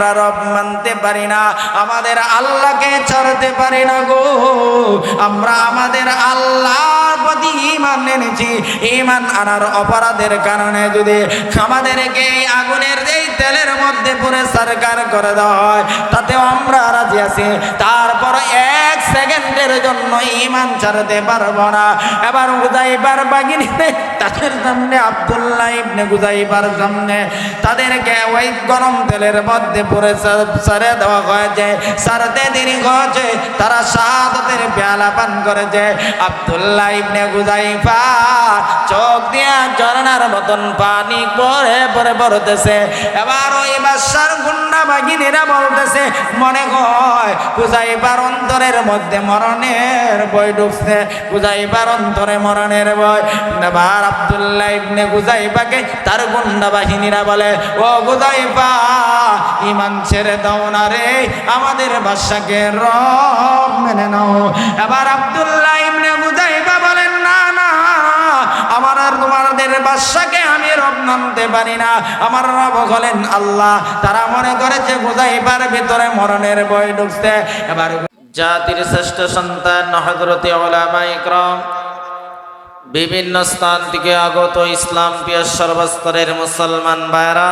আমরা রব মানতে পারি না, আমাদের আল্লাহকে ছাড়তে পারি না গো। আমরা আমাদের আল্লাহর প্রতি ইমান এনেছি ইমান আনার অপরাধের কারণে যদি আমাদেরকে এই আগুনের এই তেলের মধ্যে পরে সরকার করে দেওয়া হয় তাতে আমরা রাজি আছি। তারপর এক সেকেন্ডের জন্য ইমান ছাড়তে পারব না। এবার উদাইবার বাগিনী তাদের সামনে আবদুল্লাহ ইবনে গুজাইবার সামনে তাদেরকে ওই গরম তেলের মধ্যে পরে সারে দেওয়া হয়েছে। সারতে দেরি হয়েছে, তারা শাহাদতের পেয়ালা পান করেছে। আবদুল্লাহ ইবনে গুজাইফা চোখ দিয়া ঝর্ণার মতন পানি পরে পরে পড়তেছে এবার ওই বাসার গুন্ডা বাগিনীরা বলতেছে, মনে হয় গুজাইবার অন্তরের মধ্যে মরণের বই ঢুকছে গুজাইবার অন্তরে মরণের বই এবার আবদুল্লাহ ইবনে গুজাইবাকে তার গুন্ডা বাহিনীরা বলে, ও গুজাইবা ইমান ছেড়ে দাও না রে, আমাদের বাসাকে রব মেনে নাও। এবার আবদুল্লাহ ইবনে আমার আর তোমাদের বাদশাকে আমি রব মানতে পারি না। আমার রব হলেন আল্লাহ। তারা মনে করেছে গুজাইবার ভিতরে মরণের বই ঢুকছে। এবার জাতির শ্রেষ্ঠ সন্তান হজরতে ইকরম বিভিন্ন স্থান থেকে আগত ইসলাম প্রিয় সর্বস্তরের মুসলমান ভাইরা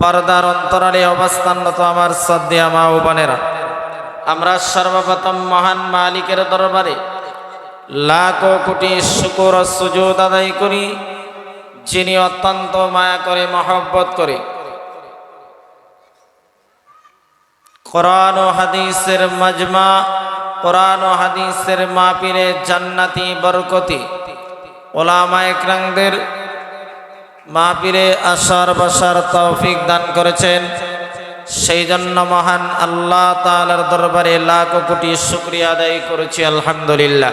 পর্দার অন্তরালে অবস্থানরত আমার শ্রদ্ধা মা ও বোনেরা, আমরা সর্বপ্রথম মহান মালিকের দরবারে লাখ কোটি শুকুর সুযোগ আদায় করি, যিনি অত্যন্ত মায়া করে, মহব্বত করে। কোরআন ও হাদিসের মজমা, কোরআন ও হাদিসের মাপিরে জান্নাতি বরকতি। ওলামা একরাংদের মাপিরে আসার বসার তৌফিক দান করেছেন। সেই জন্য মহান আল্লাহ তালার দরবারে লাখ কোটি শুক্রিয়া আদায় করেছি, আলহামদুলিল্লাহ।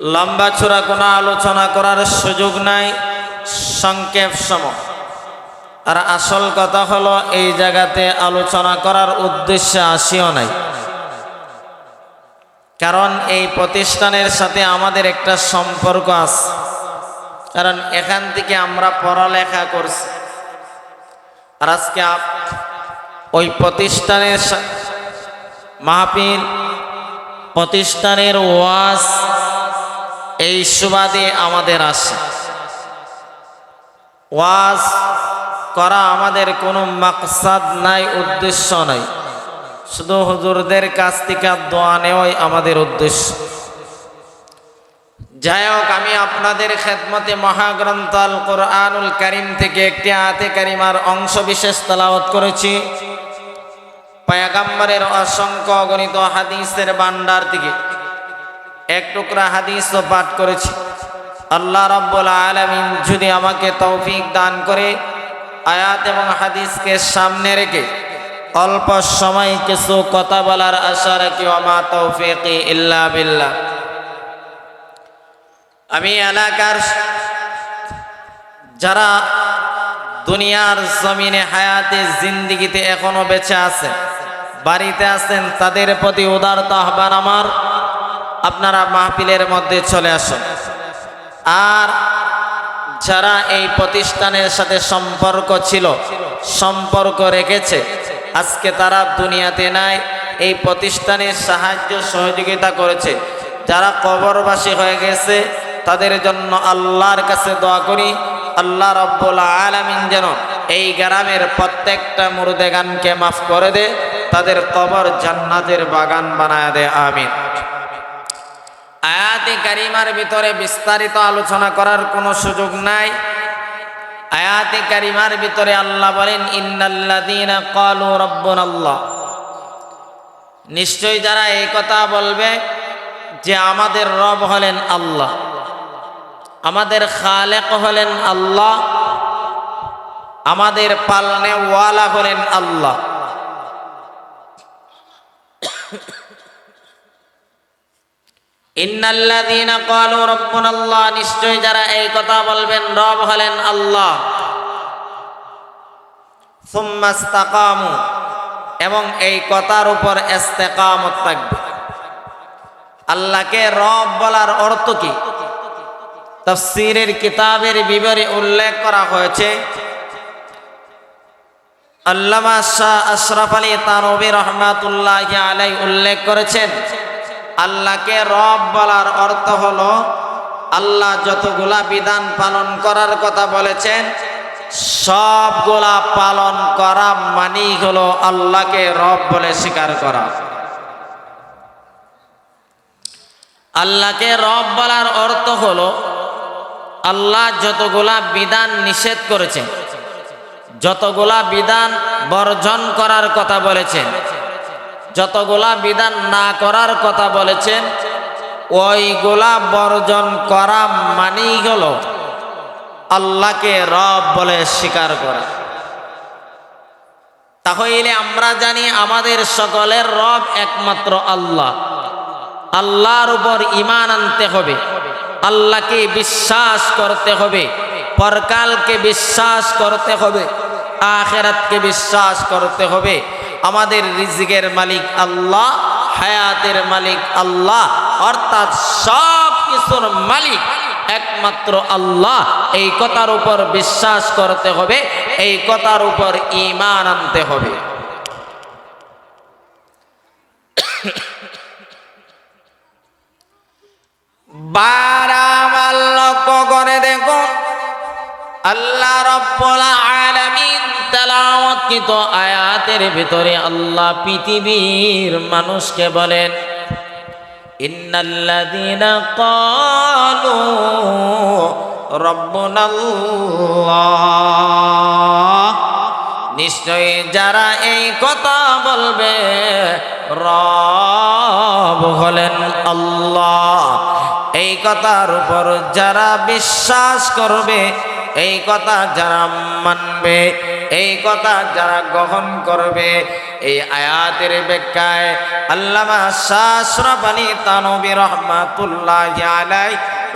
লম্বা চূড়া কোনো আলোচনা করার সুযোগ নাই, সংক্ষেপ সময় আর আসল কথা হলো, এই জায়গাতে আলোচনা করার উদ্দেশ্যে আসিও নাই। কারণ এই প্রতিষ্ঠানের সাথে আমাদের একটা সম্পর্ক আছে। কারণ এখান থেকে আমরা পড়ালেখা করছি। আর আজকে ওই প্রতিষ্ঠানের মাহফিল, প্রতিষ্ঠানের ওয়াজ এই সুবাদে আমাদের আসে ওয়াজ করা আমাদের কোনো মাকসাদ নাই, উদ্দেশ্য নাই। শুধু হুজুরদের কাছ থেকে দোয়া নেওয়াই আমাদের উদ্দেশ্য। যাই হোক, আমি আপনাদের খেদমতে মহাগ্রন্থ আল কোরআনুল করিম থেকে একটি আতে কারিমার অংশ বিশেষ তালাওয়াত করেছি। পায়াগাম্বরের অসংখ্য অগণিত হাদিসের ভান্ডার থেকে। এক টুকরা হাদিসও পাঠ করেছি। আল্লাহ রব্বুল আলমিন যদি আমাকে তৌফিক দান করে আয়াত এবং হাদিসকে সামনে রেখে অল্প সময় কিছু কথা বলার আশা রাখি আমা তৌফিক ইল্লা বিল্লাহ। আমি এলাকার যারা দুনিয়ার জমিনে হায়াতে জিন্দিগিতে এখনও বেঁচে আছে বাড়িতে আছেন, তাদের প্রতি উদারতা আহ্বান আমার। আপনারা মাহফিলের মধ্যে চলে আসুন। আর যারা এই প্রতিষ্ঠানের সাথে সম্পর্ক ছিল, সম্পর্ক রেখেছে, আজকে তারা দুনিয়াতে নাই, এই প্রতিষ্ঠানের সাহায্য সহযোগিতা করেছে। যারা কবরবাসী হয়ে গেছে, তাদের জন্য আল্লাহর কাছে দোয়া করি, আল্লাহ রব্বুল আলামিন যেন এই গ্রামের প্রত্যেকটা মুর্দেগানকে মাফ করে দে, তাদের কবর জান্নাতের বাগান বানায় দে, আমিন। আয়াতে কারিমার ভিতরে বিস্তারিত আলোচনা করার কোনো সুযোগ নাই। আয়াতে কারিমার ভিতরে আল্লাহ বলেন, ইন্নাল্লাযীনা ক্বালু রাব্বুনাল্লাহ। নিশ্চয়ই যারা এই কথা বলবে যে আমাদের রব হলেন আল্লাহ, আমাদের খালেক হলেন আল্লাহ, আমাদের পালনে ওয়ালা হলেন আল্লাহ। রাব্বুনাল্লাহ নিশ্চয় যারা এই কথা বলবেন, রব হলেন আল্লাহ। এবং এই কথার উপর থাকবে। আল্লাহকে রব বলার অর্থ কি? তাফসীরের কিতাবের বিবরে উল্লেখ করা হয়েছে। আল্লামা শাহ আশরাফ আলী তানবী রহমাতুল্লাহ আলাই উল্লেখ করেছেন আল্লাহকে রব বলার অর্থ হলো, আল্লাহ যতগুলা বিধান পালন করার কথা বলেছেন সবগুলা পালন করা মানেই হলো আল্লাহকে রব বলে স্বীকার করা। আল্লাহকে রব বলার অর্থ হলো, আল্লাহ যতগুলা বিধান নিষেধ করেছেন, যতগুলা বিধান বর্জন করার কথা বলেছেন যতগুলা বিধান না করার কথা বলেছেন, ওইগুলা বর্জন করা মানেই হল আল্লাহকে রব বলে স্বীকার করা। তাহলে আমরা জানি আমাদের সকলের রব একমাত্র আল্লাহ। আল্লাহর উপর ইমান আনতে হবে, আল্লাহকে বিশ্বাস করতে হবে, পরকালকে বিশ্বাস করতে হবে, আখেরাতকে বিশ্বাস করতে হবে আমাদের রিজিকের মালিক আল্লাহ, হায়াতের মালিক আল্লাহ, অর্থাৎ সব কিছুর মালিক একমাত্র আল্লাহ। এই কথার উপর বিশ্বাস করতে হবে, এই কথার উপর ইমান আনতে হবে। বারামাল লক্ষ্য করে দেখো, আল্লাহ রব্বুল আলামিন তেলাওয়াতকৃত আয়াতের ভিতরে আল্লাহ পৃথিবীর মানুষকে বলেন, ইন্নাল্লাযীনা ক্বালু রাব্বুনাল্লাহ। নিশ্চয়ই যারা এই কথা বলবে, রব হলেন আল্লাহ। এই কথার উপর যারা বিশ্বাস করবে, এই কথা যারা মানবে এই কথা যারা গ্রহণ করবে, এই আয়াতের ব্যাখ্যায় আল্লামা শাসরফ আলী তানবী রহমাতুল্লাহ আলাই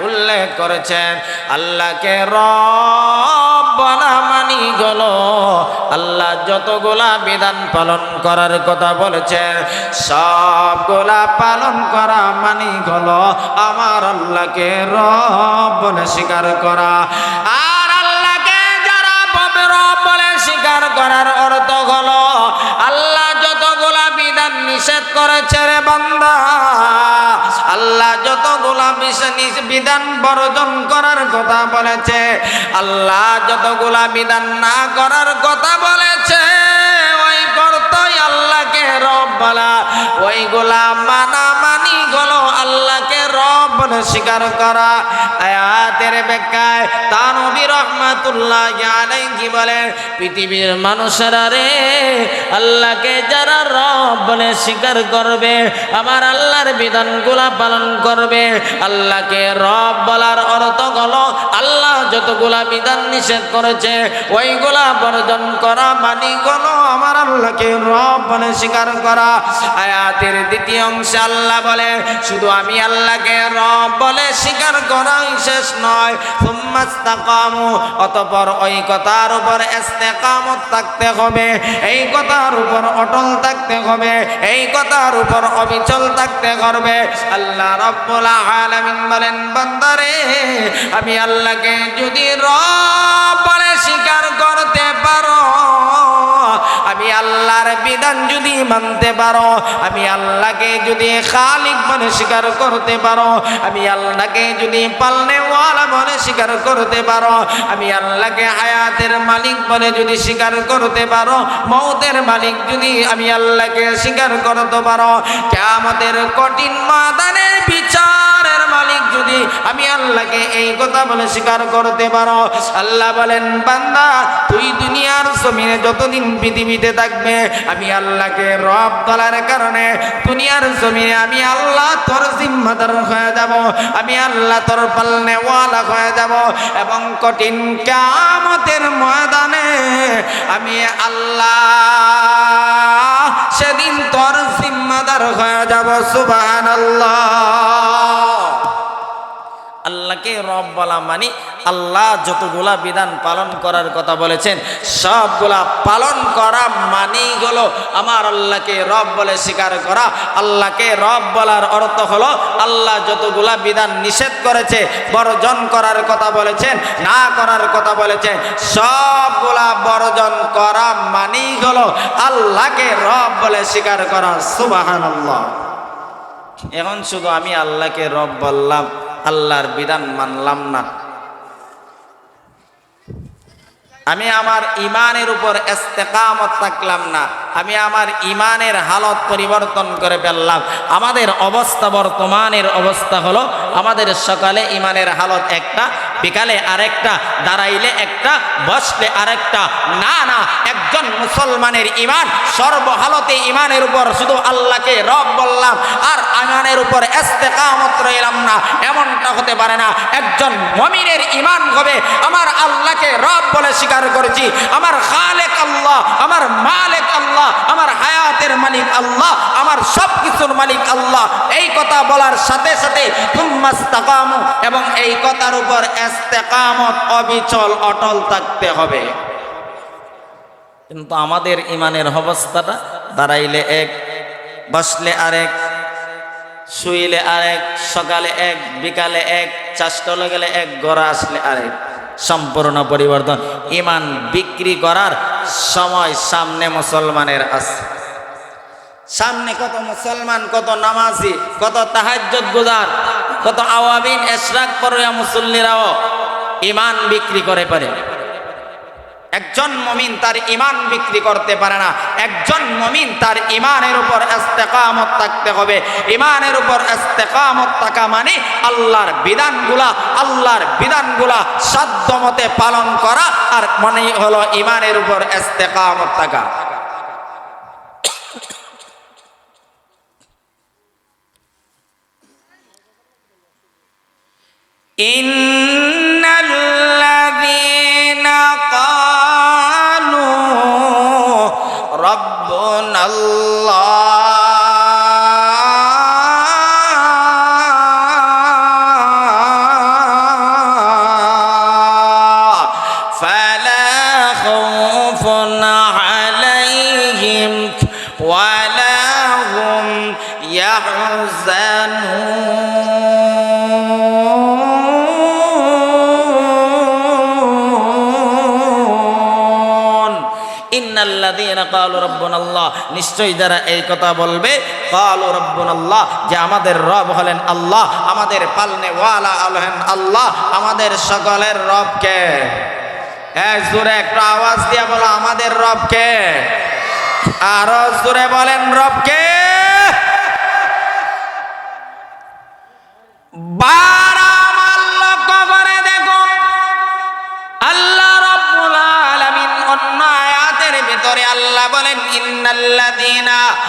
উল্লেখ করেছেন, আল্লাহকে রব বলা মানি গেল। আল্লাহ যতগুলা বিধান পালন করার কথা বলেছেন, সবগুলা পালন করা মানি গেল। আমার আল্লাহকে রব বলে স্বীকার করা। করার অর্থ হলো, আল্লাহ যতগুলা বিধান নিষেধ করেছে রে বান্দা, আল্লাহ যতগুলা বিধান বর্জন করার কথা বলেছে, আল্লাহ যতগুলা বিধান না করার কথা বলেছে, ওই করতই আল্লাহকে রব বলা। ওইগুলা মানা মানি গলো আল্লাহকে রব বলে স্বীকার করা। আয়াতের ব্যাখ্যায় তানবী রহমাতুল্লাহ জানেন কি বলেন, পৃথিবীর মানুষেরা রে, আল্লাহকে যারা রব বলে স্বীকার করবে, আমার আল্লাহর বিধানগুলা পালন করবে। আল্লাহকে রব বলার অর্থ হলো আল্লাহ যতগুলা বিধান নিষেধ করেছে, ওইগুলা বর্জন করা মানি গলো আমার আল্লাহকে রব বলে স্বীকার করা। আয়াতের দ্বিতীয় অংশে আল্লাহ বলে, শুধু আমি আল্লাহকে রব বলে স্বীকার করাই শেষ নয়। অতপর ওই কথার উপর ইস্তেকামত থাকতে হবে, এই কথার উপর অটল থাকতে হবে, এই কথার উপর অবিচল থাকতে করবে আল্লাহ রব্বুল আলামিন বলেন, বান্দারে, আমি আল্লাহকে যদি বলে স্বীকার করতে পারো, আমি আল্লাহর বিধান যদি মানতে পারো, আমি আল্লাহকে যদি খালিক বলে স্বীকার করতে পারো, আমি আল্লাহকে যদি পালনে ওয়ালা বলে স্বীকার করতে পারো, আমি আল্লাহকে হায়াতের মালিক বলে যদি স্বীকার করতে পারো, মৌতের মালিক যদি আমি আল্লাহকে স্বীকার করতে পারো কেমতের কঠিন মাদানের আল্লাহকে এই কথা বলে স্বীকার করতে পারো। আল্লাহ বলেন, বান্দা, তুই দুনিয়ার জমিনে যতদিন পৃথিবীতে থাকবে, আমি আল্লাহকে রব তোলার কারণে দুনিয়ার জমিনে আমি আল্লাহ তোর জিম্মাদার হয়ে যাব, আমি আল্লাহ তোর পালনে ওয়ালা হয়ে যাব এবং কঠিন কামতের ময়দানে আমি আল্লাহ সেদিন তোর জিম্মাদার হয়ে যাব। সুবহানাল্লাহ। আল্লাহকে আল্লাহকে রব বলা মানি। আল্লাহ যতগুলা বিধান পালন করার কথা বলেছেন, সবগুলা পালন করা মানি হলো আমার আল্লাহকে রব বলে স্বীকার করা। আল্লাহকে রব বলার অর্থ হলো, আল্লাহ যতগুলা বিধান নিষেধ করেছে, বর্জন করার কথা বলেছেন, না করার কথা বলেছেন, সবগুলা বর্জন করা মানি হলো আল্লাহকে রব বলে স্বীকার করা। সুবাহান আল্লাহ এখন শুধু আমি আল্লাহকে রব বললাম। আল্লাহর বিধান মানলাম না। আমি আমার ইমানের উপর এস্তেকামত থাকলাম না। আমি আমার ইমানের হালত পরিবর্তন করে ফেললাম। আমাদের অবস্থা, বর্তমানের অবস্থা হলো আমাদের সকালে ইমানের হালত একটা বিকালে আরেকটা, দাঁড়াইলে একটা, বসলে আরেকটা। না না, একজন মুসলমানের ইমান সর্বহালতে ইমানের উপর শুধু আল্লাহকে রব বললাম, আর ইমানের উপর এস্তেকামত রইলাম না, এমনটা হতে পারে না। একজন মমিনের ইমান হবে, আমার আল্লাহকে রব বলে স্বীকার করেছি, আমার খালেক আল্লাহ, আমার মালেক আল্লাহ, আমার হায়াতের মালিক আল্লাহ, আমার সব কিছুর মালিক আল্লাহ। এই কথা বলার সাথে সাথে এবং এই কথার উপর এস্তেকামত অবিচল, অটল থাকতে হবে। কিন্তু আমাদের ইমানের অবস্থাটা দাঁড়াইলে এক, বসলে আরেক, শুইলে আরেক, সকালে এক, বিকালে এক চাষটলে গেলে এক গড়া আসলে আরেক। সম্পূর্ণ পরিবর্তন। ইমান বিক্রি করার সময় সামনে মুসলমানের আছে। সামনে কত মুসলমান, কত নামাজি, কত তাহাজ্জত গুজার। কত আওয়াবিন এশরাক পড়িয়া মুসল্লিরাও ইমান বিক্রি করে পারে। একজন মমিন তার ইমান বিক্রি করতে পারে না। একজন মমিন তার ইমানের উপর ইস্তেকামত থাকতে হবে। ইমানের উপর ইস্তেকামত থাকা মানে আল্লাহর বিধানগুলা আল্লাহর বিধানগুলা সাধ্যমতে পালন করা আর মনে হলো ইমানের উপর ইস্তেকামত থাকা। in ইন্নাল্লাযীনা রব্বন আল্লাহ নিশ্চয়ই যারা এই কথা বলবে, কাল রব্বন আল্লাহ যে আমাদের রব হলেন আল্লাহ, আমাদের পালনে ওয়ালা আলহেন আল্লাহ, আমাদের সকলের রবকে। এক জোরে একটা আওয়াজ দিয়ে বলো, আমাদের রবকে। আরও জোরে বলেন রব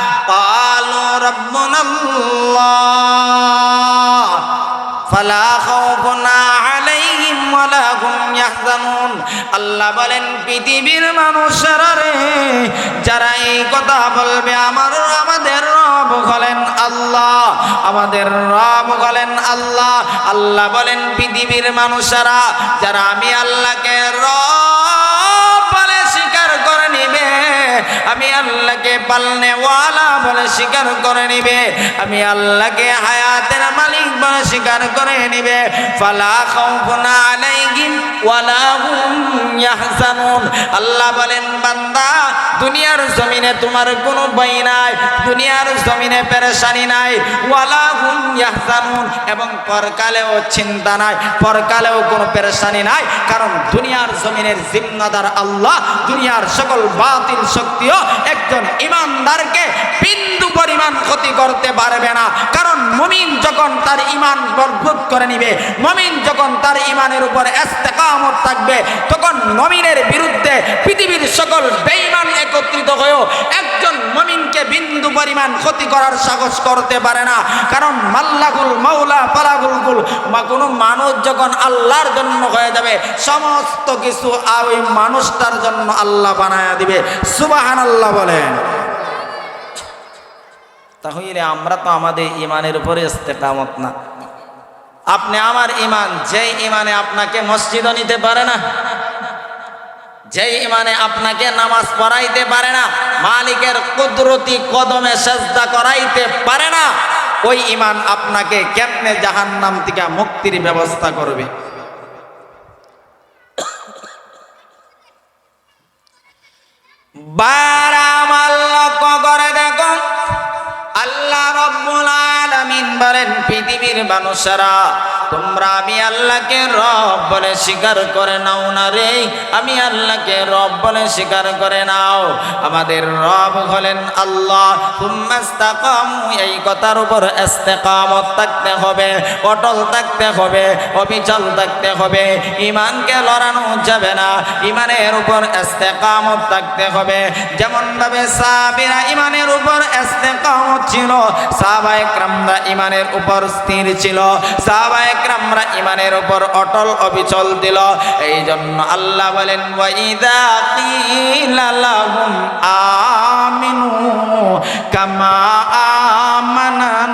ইন্নাল্লাযীনা ক্বালু রাব্বুনাল্লাহ ফালা খাউফুন আলাইহিম ওয়ালা হুম ইয়াহজানুন আল্লাহ বলেন, পৃথিবীর মানুষেরা রে, যারা এই কথা বলবে, আমার আমাদের রব হলেন আল্লাহ, আমাদের রব হলেন আল্লাহ। আল্লাহ বলেন, পৃথিবীর মানুষেরা, যারা আমি আল্লাহকে রব আল্লাহকে পালনে ওয়ালা বলে স্বীকার করে নিবে। আমি আল্লাহকে হায়াতের মালিক বলে স্বীকার করে নিবে। ফালা ওয়ালা হুম আল্লাহ বলেন, বান্দা, দুনিয়ার জমিনে তোমার কোনো বই নাই, দুনিয়ার জমিনে পেরেশানি নাই, ওয়ালা হুম ইয়াহজানুন। এবং পরকালেও চিন্তা নাই, পরকালেও কোনো পেরেশানি নাই, কারণ দুনিয়ার জমিনের জিম্মাদার আল্লাহ, দুনিয়ার সকল বাতিল শক্তিও একজন ইমানদারকে বিন্দু পরিমাণ ক্ষতি করতে পারবে না। কারণ মমিন যখন তার ইমান বরভুত করে নিবে, মমিন যখন তার ইমানের উপর এস্তেকামত থাকবে, তখন মমিনের বিরুদ্ধে পৃথিবীর সকল বেঈমান একত্রিত হয়েও একজন মমিনকে বিন্দু পরিমাণ ক্ষতি করার সাহস করতে পারে না। কারণ মাল্লাগুল মাওলা পালাগুল গুল বা কোনো মানুষ যখন আল্লাহর জন্য হয়ে যাবে, সমস্ত কিছু ওই মানুষটার জন্য আল্লাহ বানায়া দিবে। সুবাহান আল্লাহ বলেন। তাহলে আমরা তো আমাদের ইমানের উপরে ইস্তেকামত না। আপনি আমার ইমান, যেই ইমানে আপনাকে মসজিদও নিতে পারে না, যেই ইমানে আপনাকে নামাজ পড়াইতে পারে না, মালিকের কুদরতি কদমে সেজদা করাইতে পারে না, ওই ইমান আপনাকে কেমনে জাহান্নাম থেকে মুক্তির ব্যবস্থা করবে? বারামাল লক্ষ্য করে দেখো। আল্লাহ রব্বুল আলামিন বলেন পৃথিবীর মানুষেরা। তোমরা আমি আল্লাহকে রব বলে স্বীকার করে নাও না রে। আমি আল্লাহকে রব বলে স্বীকার করে নাও। আমাদের রব হলেন আল্লাহ। এই কথার উপর ইস্তেকামত থাকতে হবে, অটল থাকতে হবে, অবিচল থাকতে হবে। ইমানকে লড়ানো যাবে না ইমানের উপর ইস্তেকামত থাকতে হবে। যেমন ভাবে সাহাবীরা ইমানের উপর ইস্তেকামত ছিল সাহাবা একরামরা ইমানের উপর স্থির ছিল। সাহাবা একরামরা ইমানের উপর অটল অবিচল দিল। এই জন্য আল্লাহ বলেন, ওয়াইদা আমিনু কামা আমানান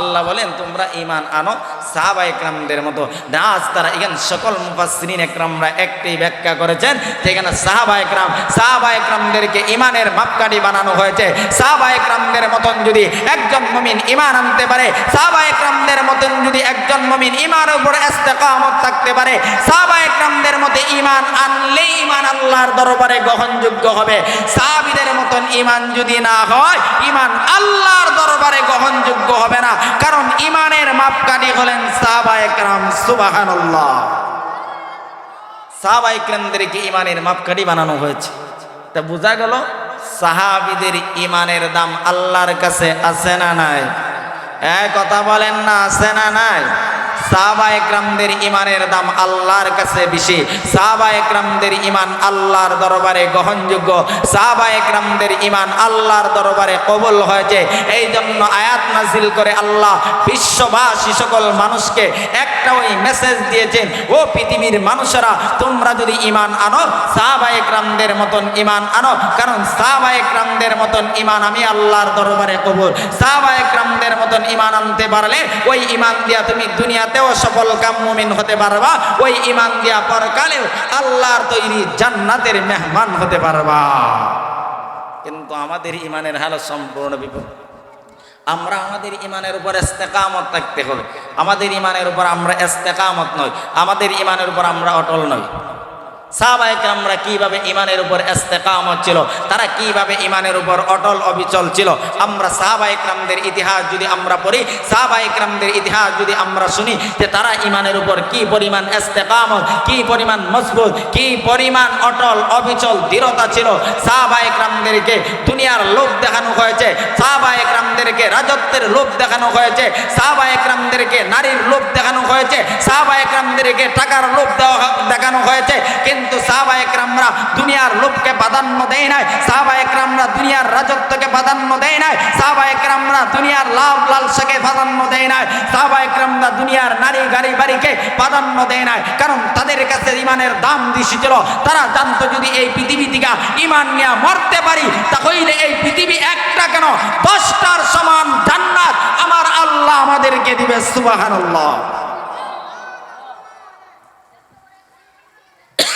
আল্লাহ বলেন, তোমরা ইমান আনো সাহাবা একরামদের মতো নাচ তারা এখানে সকল মুফাসরিন একরামরা একটি ব্যাখ্যা করেছেন যেখানে সাহাবা একরাম সাহাবা একরামদেরকে ইমানের মাপকাঠি বানানো হয়েছে। সাহাবা একরামদের মতন যদি একজন মমিন ইমান আনতে পারে সাহাবা একরামদের মতন যদি একজন মমিন ইমানের উপর ইস্তেকামত থাকতে পারে সাহাবা একরামদের মতে ইমান আনলে ইমান আল্লাহর দরবারে গ্রহণযোগ্য হবে। সাহাবিদের মতন ইমান যদি না হয় ইমান আল্লাহর দরবারে গ্রহণযোগ্য হবে না। কারণ ইমানের মাপকাঠি হলেন সাহাবা ইমানের বানানো হয়েছে। তা বোঝা গেল, সাহাবিদের ইমানের দাম আল্লাহর কাছে আছে না নাই? এ কথা বলেন না, আছে না নাই? সাহাবা একরামদের ইমানের দাম আল্লাহর কাছে বেশি। সাহাবা ইমান আল্লাহর দরবারে গ্রহণযোগ্য। সাহাবা ইমান আল্লাহর দরবারে কবুল হয়েছে। এই জন্য আয়াত নাজিল করে আল্লাহ বিশ্ববাসী সকল মানুষকে একটা ওই মেসেজ দিয়েছেন, ও পৃথিবীর মানুষেরা, তোমরা যদি ইমান আনো, সাহাবা একরামদের মতন ইমান আনো। কারণ সাহাবা একরামদের মতন ইমান আমি আল্লাহর দরবারে কবুল। সাহাবা একরামদের মতন ইমান আনতে পারলে ওই ইমান দিয়া তুমি দুনিয়াতেও সফল কাম মুমিন হতে পারবা। ওই ইমান দিয়া পরকালেও আল্লাহর তৈরি জান্নাতের মেহমান হতে পারবা। কিন্তু আমাদের ইমানের হাল সম্পূর্ণ বিপদ আমরা আমাদের ইমানের উপর এস্তেকামত থাকতে হবে। আমাদের ইমানের উপর আমরা এস্তেকামত নই। আমাদের ইমানের উপর আমরা অটল নই। সাহবাহিকরামরা কীভাবে ইমানের উপর ইস্তেকামত ছিল, তারা কীভাবে ইমানের উপর অটল অবিচল ছিল, আমরা সাহবাহিকরামদের ইতিহাস যদি আমরা পড়ি সাহবাহিকরামদের ইতিহাস যদি আমরা শুনি, যে তারা ইমানের উপর কি পরিমাণ ইস্তেকামত, কি পরিমাণ মজবুত, কি পরিমাণ অটল, অবিচল, দৃঢ়তা ছিল সাহবাহিকরামদেরকে দুনিয়ার লোভ দেখানো হয়েছে সাহবাহিকরামদেরকে রাজত্বের লোভ দেখানো হয়েছে সাহবাহিকরামদেরকে নারীর লোভ দেখানো হয়েছে সাহবাহিকরামদেরকে টাকার লোভ দেখানো হয়েছে, কিন্তু সাহাবা একরামরা দুনিয়ার লোককে প্রাধান্য দেয় নাই। সাহাবা একরামরা দুনিয়ার রাজত্বকে প্রাধান্য দেয় নাই। সাহাবা একরামরা দুনিয়ার লাভ লালসাকে প্রাধান্য দেয় নাই। সাহাবা একরামরা দুনিয়ার নারী গাড়ি বাড়িকে প্রাধান্য দেয় নাই। কারণ তাদের কাছে ইমানের দাম বেশি ছিল। তারা জানতো, যদি এই পৃথিবী থেকে ইমান নিয়ে মরতে পারি, তাহলে এই পৃথিবী একটা কেন? দশটার সমান জান্নাত আমার আল্লাহ আমাদেরকে দিবে, সুবহানাল্লাহ বারবার লক্ষ্য করে দেখুন আল্লাহর পয়গাম্বর বিশ্ব নবী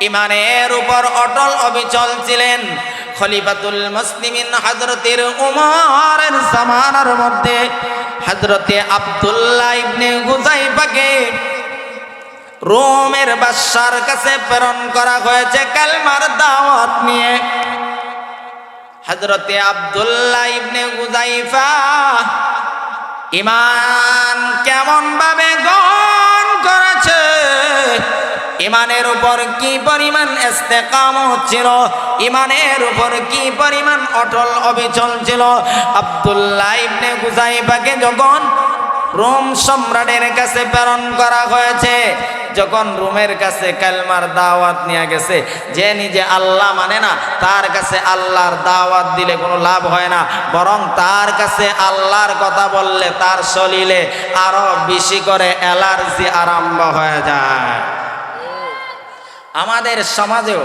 ইমানের উপর অটল অবিচল ছিলেন খলিফাতুল মুসলিমিন হযরতের উমরের জামানার মধ্যে হযরতে আব্দুল্লাহ ইবনে গুজাইফাকে রোমের বাদশার কাছে প্রেরণ করা হয়েছে কালমার দাওয়াত নিয়ে। হযরতে আব্দুল্লাহ ইবনে গুজাইফা ইমান কেমন ভাবে করেছে ইমানের উপর কি পরিমাণ ইস্তেকামত ছিল ইমানের উপর কি পরিমাণ অটল অবিচল ছিল? আব্দুল্লাহ ইবনে গুজাইফাকে যখন রোম সম্রাটের কাছে প্রেরণ করা হয়েছে, যখন রোমের কাছে কালমার দাওয়াত নিয়ে গেছে, যে নিজে আল্লাহ মানে না, তার কাছে আল্লাহর দাওয়াত দিলে কোনো লাভ হয় না, বরং তার কাছে আল্লাহর কথা বললে তার শরীরে আরও বেশি করে অ্যালার্জি আরম্ভ হয়ে যায়। আমাদের সমাজেও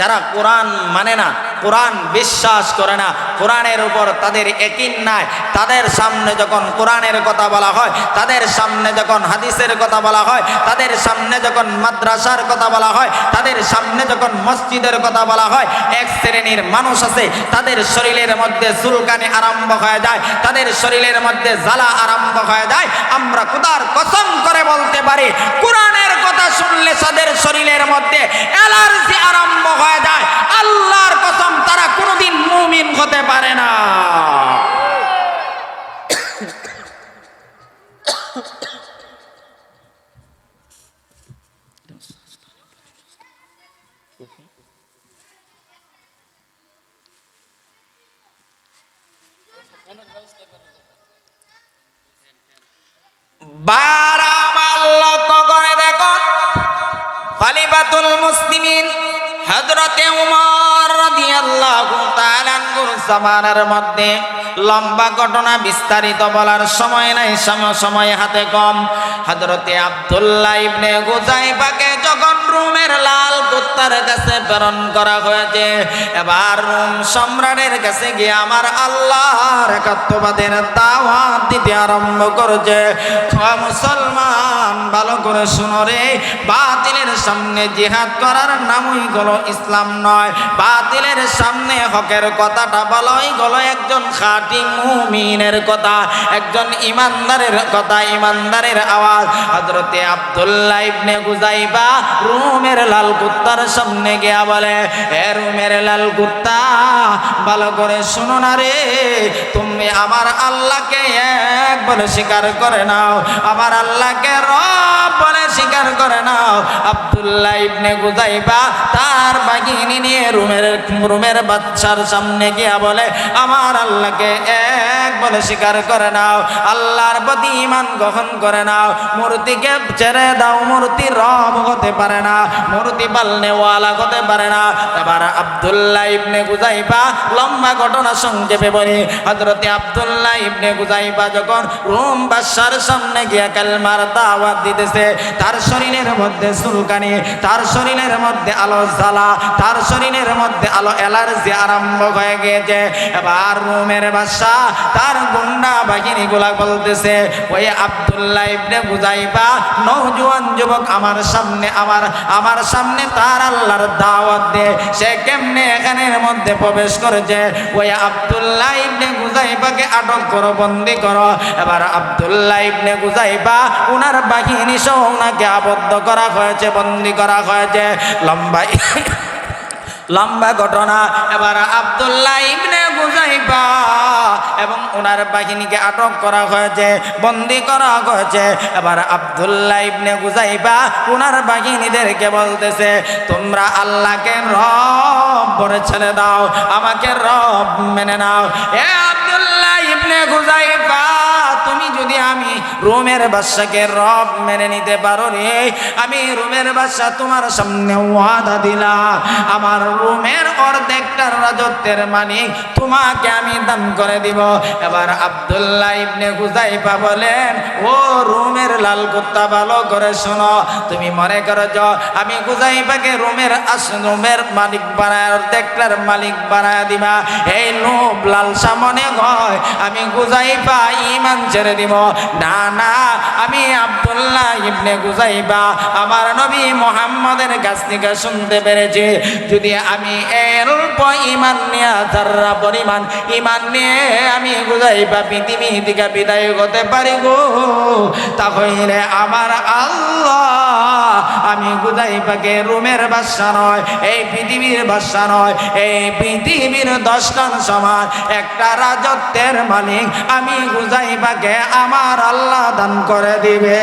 যারা কোরআন মানে না, কোরআন বিশ্বাস করে না, কোরআনের উপর তাদের একিন নাই, তাদের সামনে যখন কোরআনের কথা বলা হয়, তাদের সামনে যখন হাদিসের কথা বলা হয়, তাদের সামনে যখন মাদ্রাসার কথা বলা হয়, তাদের সামনে যখন মসজিদের কথা বলা হয়, এক শ্রেণির মানুষ আছে, তাদের শরীরের মধ্যে চুলকানি আরম্ভ হয়ে যায়, তাদের শরীরের মধ্যে জ্বালা আরম্ভ হয়ে যায়, আমরা খুদার কসম করে বলতে পারি, কোরআনের কথা শুনলে তাদের শরীরের মধ্যে অ্যালার্জি আরম্ভ হয়ে যায়। আল্লাহর কসম, তারা কোনোদিন মুমিন হতে পারে না। লক্ষ্য জামানার মধ্যে লম্বা ঘটনা বিস্তারিত বলার সময় নাই, সময় সময় হাতে কম। হজরতে আবদুল্লাহ ইবনে গুজাইফাকে যখন রুমের লাল কুত্তার কাছে প্রেরণ করা হয়েছে। এবার রোম সম্রাটের কাছে গিয়ে আমার আল্লাহর একাত্মবাদের দাওয়াত দিতে আরম্ভ করেছে। মুসলমান, ভালো করে শুনো রে। বাতিলের সামনে জিহাদ করার নামই হলো ইসলাম নয়। বাতিলের সামনে হকের কথাটা বলাই গলো একজন খাঁটি মুমিনের কথা, একজন ইমানদারের কথা, ইমানদারের আওয়াজ। হযরতে আব্দুল্লাহ ইবনে গুজাইবা রুমের লাল কুত্তার সামনে গিয়া বলে, এ রুমের লাল কুত্তা ভালো করে শুনো না রে। তুমি আমার আল্লাহকে একবার স্বীকার করে নাও। আমার আল্লাহকে রব বলে স্বীকার করে নাও। আব্দুল্লাহ ইবনে গুজাইবা তার বাগিনী নিয়ে রুমের রুমের বাচ্চার সামনে গিয়া বলে, আমার আল্লাহকে এক বলে স্বীকার করে নাও। আল্লাহর প্রতি ইমান গ্রহণ করে নাও। মূর্তিকে ছেড়ে দাও। মূর্তি রব হতে পারে না। মূর্তি পালনে ওয়ালা হতে পারে না। এবার আব্দুল্লাহ ইবনে গুজাইবা লম্বা ঘটনা সংক্ষেপে বলি। হযরতে আব্দুল্লাহ ইবনে গুজাইবা যখন রোম বাদশার সামনে গিয়া কালমার দাওয়াত দিতেছে তার শরীরের মধ্যে চুলকানি, তার শরীরের মধ্যে আলো জ্বালা, তার শরীরের মধ্যে আলো অ্যালার্জি আরম্ভ হয়ে গিয়েছে এবার রোমের বাদশা তার গুন্ডা বাহিনী গুলা বলতেছে, ওই আব্দুল্লাহ ইবনে গুজাইবা নওজোয়ান যুবক আমার সামনে, আমার আমার সামনে তার আল্লাহর দাওয়াত দে। সে কেমনে এখানের মধ্যে প্রবেশ করেছে? ওই আব্দুল্লাহ ইবনে গুজাইবাকে আটক করো, বন্দি করো। এবার আব্দুল্লাহ ইবনে গুজাইবা উনার বাহিনী ওনাকে আবদ্ধ করা হয়েছে, বন্দি করা হয়েছে। লম্বা লম্বা ঘটনা। এবার আব্দুল্লাহ ইবনে গুজাইবা এবং ওনার বাহিনীকে আটক করা হয়েছে, বন্দি করা হয়েছে। এবার আব্দুল্লাহ ইবনে গুজাইবা ওনার বাহিনীদেরকে বলতেছে, তোমরা আল্লাহকে রব বলে ছেড়ে দাও, আমাকে রব মেনে নাও। এ আব্দুল্লাহ ইবনে গুজাইবা তুমি যদি আমি রোমের বাদশাকে রব মেনে নিতে পারো রে, আমি রোমের বাদশা তোমার সামনে ওয়াদা দিলা আমার রোমের অর্ধেকটার রাজত্বের মালিক তোমাকে আমি দান করে দিব। এবার আব্দুল্লাহ ইবনে গুজাইফা বলেন, ও রোমের লাল কুত্তা, ভালো করে শোনো। তুমি মনে করো যে আমি গুজাইফাকে রোমের আস, রোমের মালিক বানায়, অর্ধেকটার মালিক বানায় দিবা। এই লোভ লালসা মনে হয়, আমি গুজাইফা ইমান ছেড়ে দিব, না না, আমি আব্দুল্লাহ ইবনে গুজাইবা, আমার নবী মোহাম্মদের কাছ থেকে শুনতে পেরেছি। যদি আমি অল্প ইমান নিয়ে যারা পরিমাণ ইমান নিয়ে আমি গুজাইবা পৃথিবী থেকে বিদায় হতে পারি গো, তাহলে আমার আল্লাহ আমি গুজাইবাকে রুমের বাসা নয়, এই পৃথিবীর বাসা নয়, এই পৃথিবীর দশটান সমান একটা রাজত্বের মালিক আমি গুজাইবাকে আমার আল্লাহ দান করে দিবে।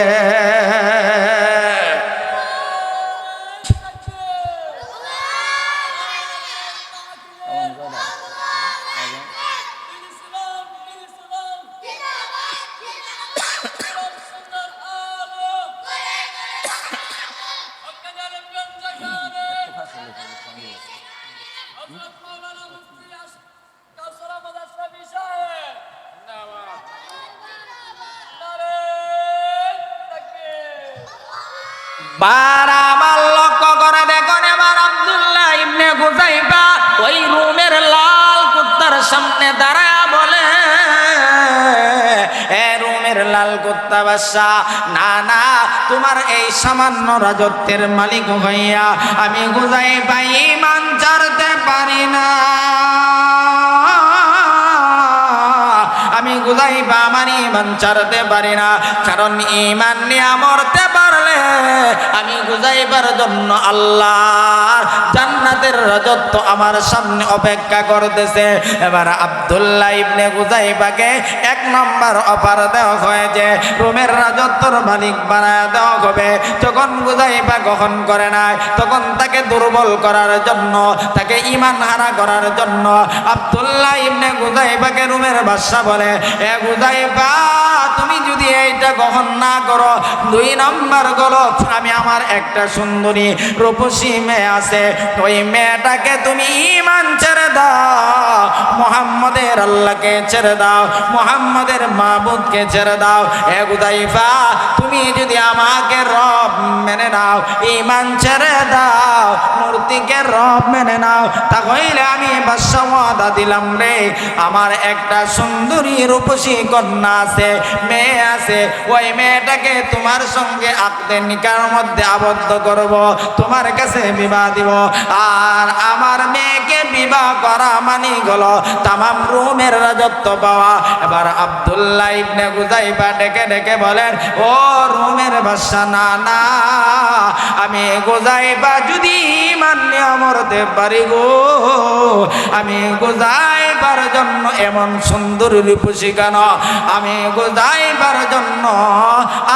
বার আমার লক্ষ্য করে দেখুন এবার আব্দুল্লাহ ইবনে গুজাইবা ওই রুমের লাল কুত্তার সামনে দাঁড়ায় বলে, এ রুমের লাল কুত্তা বাদশা, না না, তোমার এই সামান্য রাজত্বের মালিক হইয়া আমি গুজাইবা ইমান ছাড়তে পারি না। গুজাইবা আমার ইমান ছাড়তে পারি না। কারণ ইমান নিয়ে মরতে পারলে আমি গুজাইবার জন্য আল্লাহ জান্নাতের রাজত্ব আমার সামনে অপেক্ষা করতেছে। এবার আব্দুল্লাহ ইবনে গুজাইবাকে এক নম্বর অফার দেওয়া হয়েছে। রোমের রাজত্বর মালিক বানায় দেওয়া হবে। যখন গুজাইবা গ্রহণ করে নাই, তখন তাকে দুর্বল করার জন্য, তাকে ইমান হারা করার জন্য আব্দুল্লাহ ইবনে গুজাইবাকে রুমের বাদশা বলে তুমি যদি এইটা গ্রহণ না করো, দুই নম্বর গলো আমি আমার একটা সুন্দরী রূপসী মেয়ে আছে, ওই মেয়েটাকে তুমি ইমান ছেড়ে দাও, মোহাম্মদের আল্লাহকে ছেড়ে দাও, মোহাম্মদের মাহবুদকে ছেড়ে দাও। এ তুমি যদি আমাকে রব মেনে নাও ইমান ছেড়ে দাও, মূর্তিকে রব মেনে নাও, তাহলে আমি বাদশাওয়াদা দিলাম রে, আমার একটা সুন্দরী রূপসী কন্যা আছে, মেয়ে আছে, ওই মেয়েটাকে তোমার সঙ্গে আঁকতে, নিকার মধ্যে আবদ্ধ করব, তোমার কাছে বিবাহ দিব। আর আমার মেয়েকে বিবাহ করা মানি গেল তামাম রুমের রাজত্ব পাওয়া। এবার আব্দুল্লাহ ইবনে গুজাইবা ডেকে ডেকে বলেন, ও রুমের বাদশা, না না, আমি গোজাইবা যদি মান্য মরতে পারি গো। আমি গোজাইবার জন্য এমন সুন্দর রূপসী কেন আমি গোজাইবার জন্য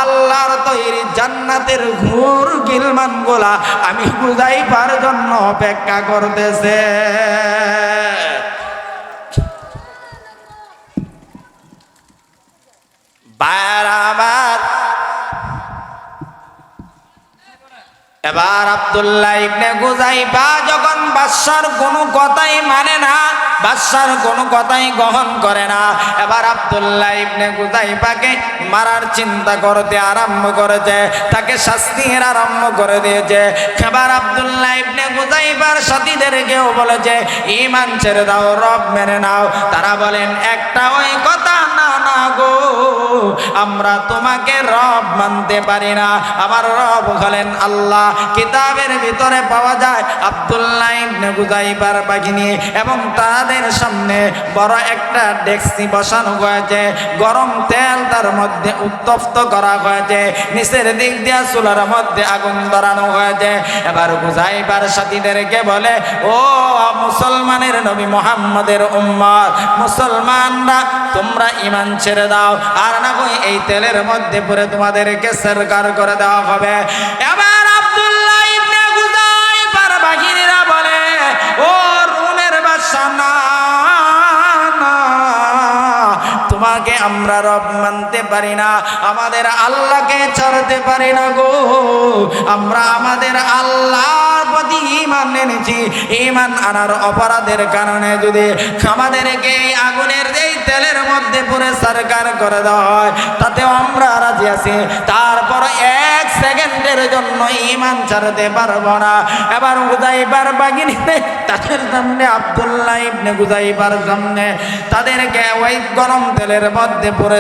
আল্লাহর তৈরি জান্নাতের ঘুর গিলমান গোলা আমি গোজাইবার জন্য অপেক্ষা করতেছে। বারাবার এবার আব্দুল্লাহ ইবনে গুজাইবা যখন বাদশার কোনো কথাই মানে না বাদশার কোনো কথাই গ্রহণ করে না। এবার আব্দুল্লাহ ইবনে গুজাইবাকে মারার চিন্তা করতে আরম্ভ করেছে, তাকে শাস্তির আরম্ভ করে দিয়েছে। এবার আব্দুল্লাহ ইবনে গুজাইবার সাথীদেরকেও বলেছে ইমান ছেড়ে দাও, রব মেনে নাও। তারা বলেন, একটা ওই কথা, না না গো, আমরা তোমাকে রব মানতে পারি না। আমার রব হলেন আল্লাহ কিতাবের ভিতরে পাওয়া যায় আব্দুল্লাহ ইবনে গুজাইবার বাহিনী এবং তাদের সামনে বড় একটা ডেক্সি বসানো হয়েছে। গরম তেল তার মধ্যে উত্তপ্ত করা হয়েছে। নিচের দিক দিয়া চুলার মধ্যে আগুন ধরানো হয়েছে। এবার গুজাইবার সাথীদেরকে বলে, ও মুসলমানের নবী মোহাম্মদের উম্মত, মুসলমানরা তোমরা ইমান ছেড়ে দাও, আর না এই তেলের মধ্যে পরে তোমাদেরকে সরকার করে দেওয়া হবে। এবার আমরা রব মানতে পারি না, আমাদের আল্লাহকে ছাড়তে পারি না গো। আমরা আমাদের আল্লাহর প্রতি ইমান এনেছি। ইমান আনার অপরাধের কারণে যদি আমাদেরকে এই আগুনের এই তেলের মধ্যে পুরে সরকার করে দেওয়া হয়, তাতেও আমরা রাজি আছি। এক সেকেন্ডের জন্য ইমান ছাড়তে পারব না। এবার উদাইবার বাগিনী তাদের সামনে আব্দুল্লাহ ইবনে গুজাইবার সামনে তাদেরকে ওই গরম তেলের মধ্যে পরে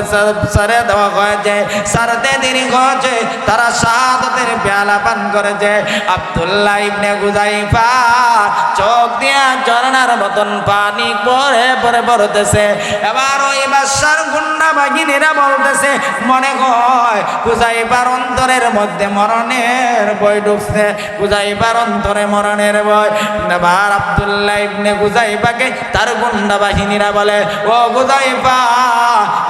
সারে দেওয়া হয়েছে। সারতে দেরি হয়েছে, তারা শাহাদতের পেয়ালা পান করেছে। আব্দুল্লাহ ইবনে গুজাইফা চোখ দিয়া ঝর্ণার মতন পানি পরে পরে পড়তেছে। এবার ওই বাদশার গুন্ডা বাহিনীরা বলতেছে, মনে হয় গুজাইবার অন্তরের মধ্যে মরণের বই ঢুকছে গুজাইবার অন্তরে মরণের বই এবার আব্দুল্লাহ ইবনে গুজাইবাকে তার গুন্ডা বাহিনীরা বলে, ও গুজাইবা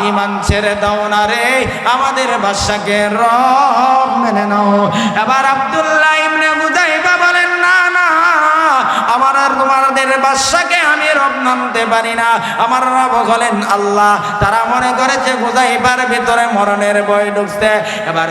ইমান ছেড়ে দাও না রে, আমাদের বাদশাকে রব মেনে নাও। এবার আব্দুল্লাহ ইবনে গুজাইবা আর তোমাদের বাদশাকে আমি রব নামতে পারি না। আমার রব হলেন আল্লাহ। তারা মনে করেছে গুজাইবার ভিতরে মরণের বই ঢুকছে। এবার